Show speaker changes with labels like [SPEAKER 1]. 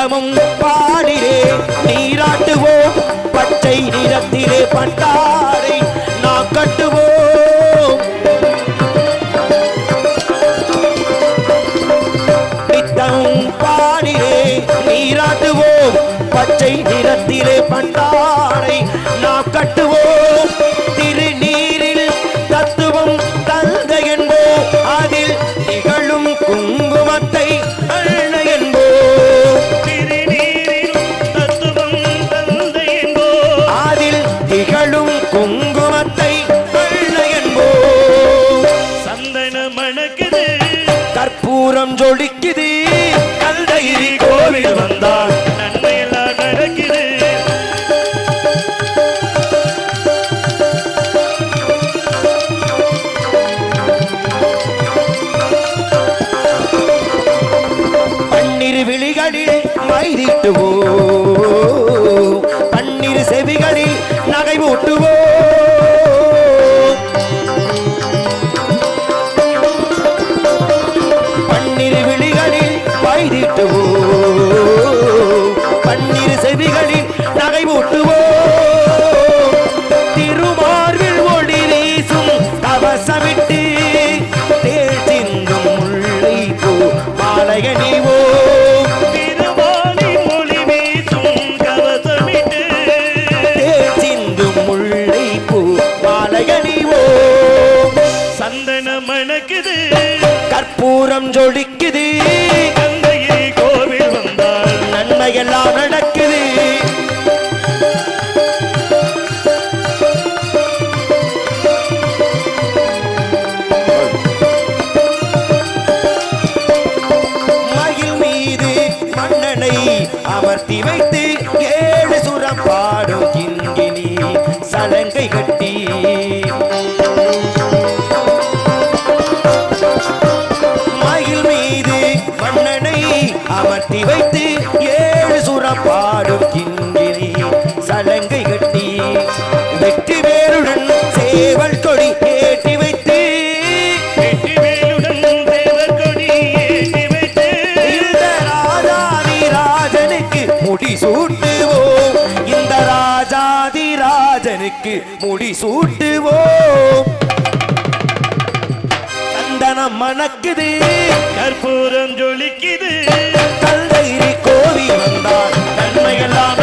[SPEAKER 1] கீதமும் பாடிலே நீராட்டுவோம். பச்சை நிறத்திலே பட்டாரை நாம் கட்டுவோம். கீதமும் பாடிலே நீராட்டுவோம். பச்சை நிறத்திலே பண்டாரை
[SPEAKER 2] மணக்குது
[SPEAKER 1] கற்பூரம் ஜொலிக்குது. கல்தகிரி கோவில் வந்தால்
[SPEAKER 2] நன்மையெல்லாம் நடக்குது.
[SPEAKER 1] பன்னிரு விழிகளில் மைதிட்டுவோ மைதிட்டுவோ பன்னிரு செவிகளின் நகை ஊட்டுவோ? திருமார்பில் ஒளி வீசும் கவசமிட்டு தேள் சிந்தும் முல்லை பூ மாலையணிவோ
[SPEAKER 2] திருவாலி மொழி வீசும் கவசமிட்டு
[SPEAKER 1] தேள் சிந்தும் முல்லை மாலையணிவோ
[SPEAKER 2] சந்தன மணக்குது
[SPEAKER 1] கற்பூரம் ஜொலிக்குது. எல்லாம் நடக்குது. மயில் மீது மன்னனை அமர்த்தி வைத்து ஏழு சுரம் பாடும் கிண்கிணி சலங்கை கட்டி. மயில் மீது மன்னனை அமர்த்தி வைத்து ஏ சுரம் பாடும் கிண்கிணி சலங்கை கட்டி வெற்றி வேருடன் சேவல் கொடி ஏற்றி வைத்து.
[SPEAKER 2] வெற்றி வேலுடன் தேவர் கொடி ஏற்றி வைத்து.
[SPEAKER 1] இந்த ராஜாதி ராஜனுக்கு முடி சூட்டுவோம் இந்த ராஜாதி ராஜனுக்கு முடி சூட்டுவோம் கனம் மணக்குது.
[SPEAKER 2] கற்பூரம் ஜொலிக்குது.
[SPEAKER 1] கல்லைரி கோவி வந்தார். நன்மையெல்லாம்